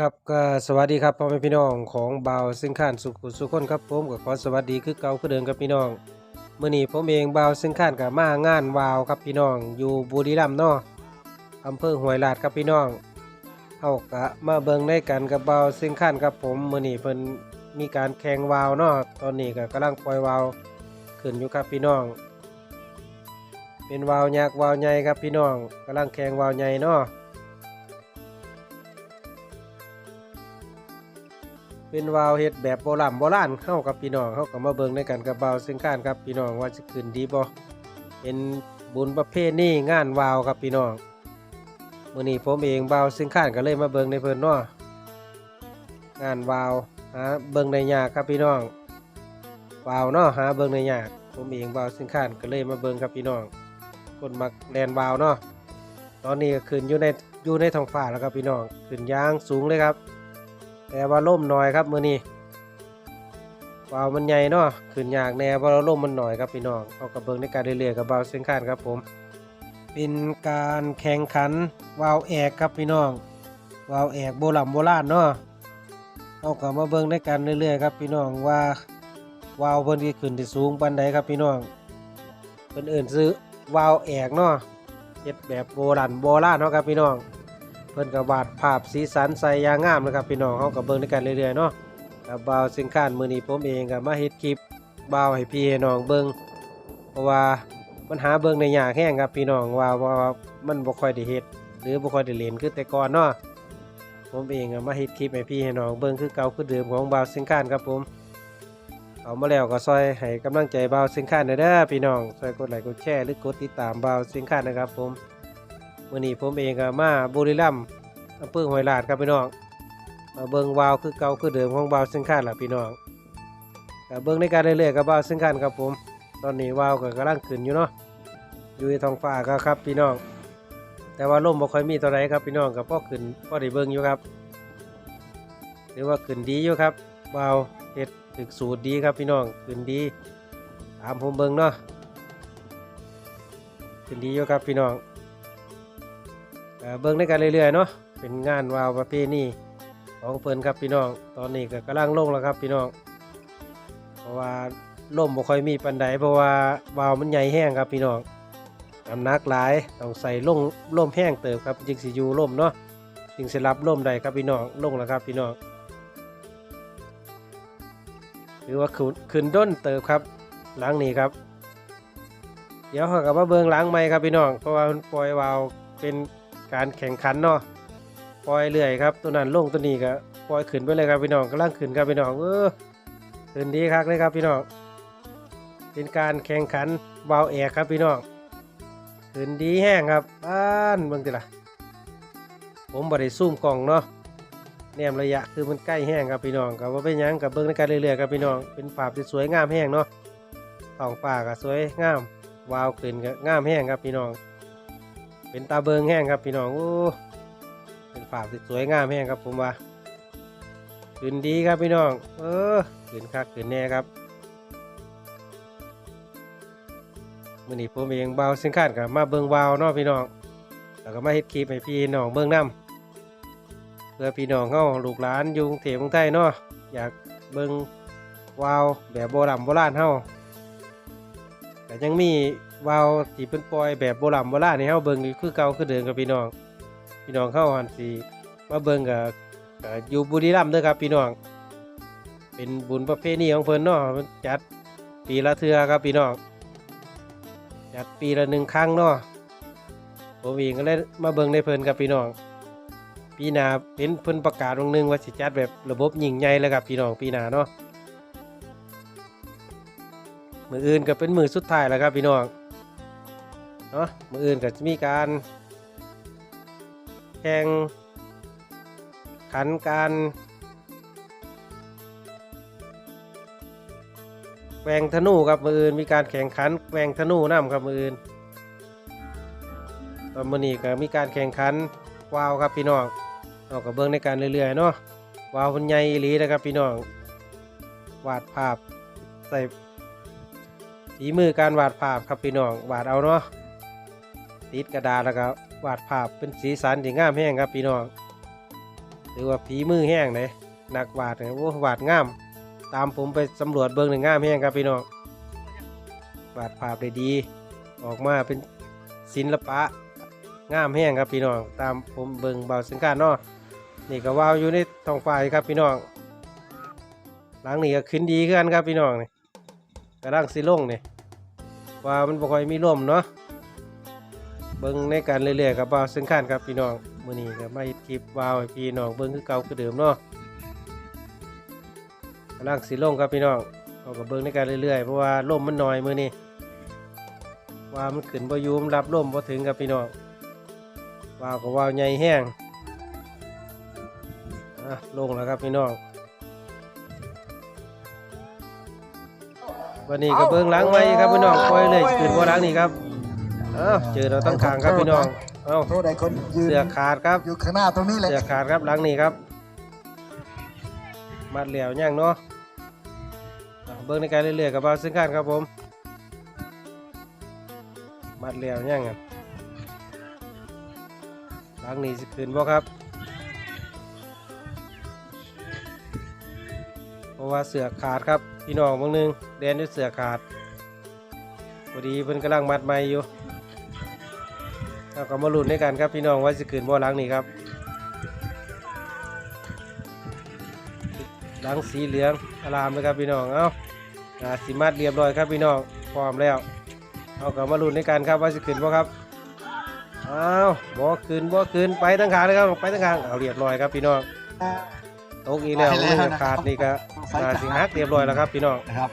ครับก็สวัสดีครับพ่อแม่พี่น้องของเบาซึ่งข้านสุขุสุขคนครับผมก็ขอสวัสดีคือเก่าคือเดิมครับพี่น้องเมื่อนี้ผมเองบ่าซึ่งข้านกับมางานวาวครับพี่น้อง อยู่บุรีรัมย์เนาะอำเภอห้วยลาดครับพี่น้องเฮากะมาเบิงได้กันกับเบาซึ่งข้านครับผมเมื่อนี้เพิ่นมีการแข่งวาวเนาะตอนนี้ก็กำลังปล่อยวาวขึ้นอยู่ครับพี่น้อง เป็นวาวยักษ์วาวใหญ่ครับพี่น้องกำลังแข่งวาวใหญ่เนาะ เป็นวาวเฮ็ดแบบโบราณโบราณเข้ากับพี่น้องเข้ากับมาเบิ่งในกันกับวาซึ่งข้านครับพี่น้องว่าจะขึ้นดีบ่เป็นบุญประเภทนี้งานวาวครับพี่น้องมื้อนี้ผมเองวาซึ่งข้านก็เลยมาเบิ่งในเพิ่นเนาะงานวาวหาเบิ่งในยากครับพี่น้องวาวเนาะหาเบิ่งในยากผมเองวาซึ่งข้านก็เลยมาเบิ่งครับพี่น้องคนมักแลนวาวเนาะตอนนี้ก็ขึ้นอยู่ในอยู่ในท้องฟ้าแล้วครับพี่น้องขึ้นยางสูงเลยครับ แต่ว่าล่มหน่อยครับมือนี้วาวมันใหญ่เนาะขึ้นยากแน่เพราะเราล่มมันหน่อยครับพี่น้องเอากระเบิงในการเรื่อยๆกับบาวเส้นข้านครับผม เป็นการแข่งขันวาวแอกครับพี่น้องวาวแอกโบราณโบราณเนาะเอากลับมาเบิ่งในการเรื่อยๆครับพี่น้องว่าวาวเพิ่นที่ขึ้นที่สูงปานใดครับพี่น้องเพิ่นเอื่นซื้อวาวแอกเนาะเฮ็ดแบบโบราณโบราณเนาะครับพี่น้อง เพิ่นก็วาดภาพสีสันใส่ยางงามนะครับพี่น้องเฮาก็เบิ่งด้วยกันเรื่อยๆเนาะกับบาวสิงค้านมือนี้ผมเองก็มาเฮ็ดคลิปบาวให้พี่ให้น้องเบิ่งเพราะว่ามันหาเบิ่งในยากแฮงครับพี่น้องว่าว่ามันบ่ค่อยได้เฮ็ดหรือบ่ค่อยได้เล่นคือแต่ก่อนเนาะผมเองมาเฮ็ดคลิปให้พี่ให้น้องเบิ่งคือเก่าคือเดิมของบาวสิงค้านครับผมเอามาแล้วก็ซอยให้กำลังใจบาวสิงค้านเด้อพี่น้องซอยกดไลค์กดแชร์หรือกดติดตามบาวสิงค้านนะครับผม มื่อนี้ผมเองก็มาบุรีรัมย์อำเภอห้วยลาดครับพี่น้องมาเบิงวาวคือเก่าคือเดิมของวาวซึ่งข้านล่ะพี่น้องก็เบิงในการเรื่อยๆกับวาวซึ่งข้านครับผม ตอนนี้วาวก็กำลังขึ้นอยู่เนาะอยู่ในท้องฟ้าก็ครับพี่น้อง แต่ว่าลมบ่ค่อยมีเท่าไหรครับพี่น้องก็พอขึ้นพ่อได้เบิงอยู่ครับหรือว่าขึ้นดีอยู่ครับวาวเฮ็ดถึกสูตรดีครับพี่น้องขึ้นดีตามผมเบิงเนาะขึ้นดีอยู่ครับพี่น้อง เบิ่งในกันเรื่อยๆเนาะเป็นงานวาวประเภทนี้ของเพิ่นครับพี่น้อง ตอนนี้ก็กำลังลงแล้วครับพี่น้อง เพราะว่าล่มบ่ค่อยมีปันใดเพราะว่าวาวมันใหญ่แห้งครับพี่น้องน้ำหนักหลายต้องใส่ลงล่มแห้งเติบครับจึงสิอยู่ล่มเนาะจึงสิรับล่มได้ครับพี่น้องลงแล้วครับพี่น้องหรือว่าขึ้นขึ้นด้นเติบครับหลังนี้ครับ เดี๋ยวเขากับมาเบิงหล้างไม้ครับพี่น้องเพราะว่าปล่อยวาวเป็น การแข่งขันเนาะปล่อยเรื่อยครับตัวนั้นลงตัวนี้ก็ปล่อยขึ้นไปเลยครับพี่น้องกำลังขึ้นครับพี่น้องเออขึ้นดีครับเลยครับพี่น้องเป็นการแข่งขันวาแอกครับพี่น้องขึ้นดีแห้งครับบ้านเบิ่งติล่ะ ผมบ่ได้ซูมกล่องเนาะแนมระยะคือมันใกล้แห้งครับพี่น้องกับว่าเป็นยังกับเบิ่งในการเรื่อยๆครับพี่น้องเป็นภาพที่สวยงามแห้งเนาะท้องฟ้าก็สวยงามวาวขึ้นก็งามแห้งครับพี่น้อง เป็นตาเบิงแห้งครับพี่น้องโอ้เป็นฝาสวยงามแห้งครับผมว่าขึ้นดีครับพี่น้อง เออขึ้นคักขึ้นแน่ครับมื่อนี้ผมเองเบาสินค้านกับมาเบิงวาเนาะพี่น้อง แล้วก็มาเฮ็ดคลิปให้พี่น้องเบิงน้ำเพื่อพี่น้องเฮาลูกหลานอยู่กรุงเทพกรุงไทยเนาะอยากเบิงวาวแบบโบราณโบราณเฮาแต่ยังมี วาวที่เป็นปล่อยแบบโบราณโบราณนี่เฮาเบิ่งคือเก่าคือเดิมกับพี่น้อง พี่น้องเข้าหันสิมาเบิ่งกับอยู่บุรีรัมย์เด้อครับพี่น้อง เป็นบุญประเพณีของเพิ่นเนาะจัดปีละเทื่อครับพี่น้องจัดปีละหนึ่งครั้งเนาะผมเองก็เลยมาเบิ่งในเพิ่นครับพี่น้อง ปีหน้าเป็นเพิ่นประกาศวงหนึ่งว่าสิจัดแบบระบบยิ่งใหญ่เลยครับพี่น้องปีหน้าเนาะมืออื่นก็เป็นมือสุดท้ายแล้วครับพี่น้อง เนาะมืออื่นก็จะมีการแข่งขันการแหวงธนูครับมืออื่นมีการแข่งขันแหวงธนูน้ำครับมืออื่นตอนมือนี้ก็มีการแข่งขันวาวครับพี่น้องเอากับเบิ้งในการเรื่อยๆเนาะวาวมันใหญ่อีหลีนะครับพี่น้องวาดภาพใส่ฝีมือการวาดภาพครับพี่น้องวาดเอาเนาะ ติดกระดาษแล้วก็วาดภาพเป็นสีสันที่งามแห้งครับพี่น้องหรือว่าฝีมือแห้งเลยนักวาดเนี่ยโอ้วาดงาม ตามผมไปสำรวจเบิ้องหนึ่งงามแห้งครับพี่น้องวาดภาพได้ดี ออกมาเป็นศิลปะงามแห้งครับพี่น้องตามผมเบิ้งเบาสินค้าเนาะนี่ก็ว่าวอยู่ในท้องฟ้าครับพี่น้องหลังนี้ก็ขึ้นดีขึ้นครับพี่น้องนี่กระดังสิลงนี่ว่ามันบ่ค่อยมีลมเนาะ บิ้งในการเรื่อยๆกับเบาสินค้าครับพี่น้องมื้อนี้ก็มาเฮ็ดคลิปวาวให้พี่น้องเบิ้งคือเก่าคือเดิมเนาะกำลังสิลงครับพี่น้องเอากับเบิ้งในการเรื่อยๆเพราะว่าลมมันน้อยมื้อนี้ว่ามันขึ้นบ่อยู่มันรับลมบ่ถึงครับพี่น้องวาวก็ว่าวใหญ่แห้งอะลงแล้วครับพี่น้องวันนี้ก็เบิ้งล้างไม้ครับพี่น้องคอยเลยขึ้นว่าล้างนี่ครับ เอ้าเจอเราตั้งขางครับพี่น้องเอ้าโทษใดคนยืนเสือขาดครับอยู่ข้างหน้าตรงนี้เลยเสือขาดครับหล้างนี่ครับมัดเหลียวย่างเนาะอะเบิ้งในการเรื่อยๆกับเบาซึ่งกันครับผมมัดเหลียวย่างกันหล้างนี่สิขึ้นบ่ครับเพราะว่าเสือขาดครับพี่น้องบางหนึงแดนด้วยเสือขาดพอดีเพิ่นกำลังมัดไม้อยู่ เราก็มาลุ้นด้วยกันครับพี่น้องว่าจะขึ้นบ่หลังนี่ครับหลังสีเหลืองอารามเลยครับพี่น้องเอ้าอ่าสิมัดเรียบร้อยครับพี่น้องพร้อมแล้วเอาก็มาลุ้นด้วยกันครับว่าจะขึ้นบ่ครับอ้าวบ่ขึ้นบ่ขึ้นไปทั้งขางเลยครับไปทั้งขางเอาเรียบร้อยครับพี่น้องตกอีกแล้วไปแล้วมือนะครับขาดนี่ก็ไฟนาขาดสิหักเรียบร้อยแล้วครับพี่น้องนะครับ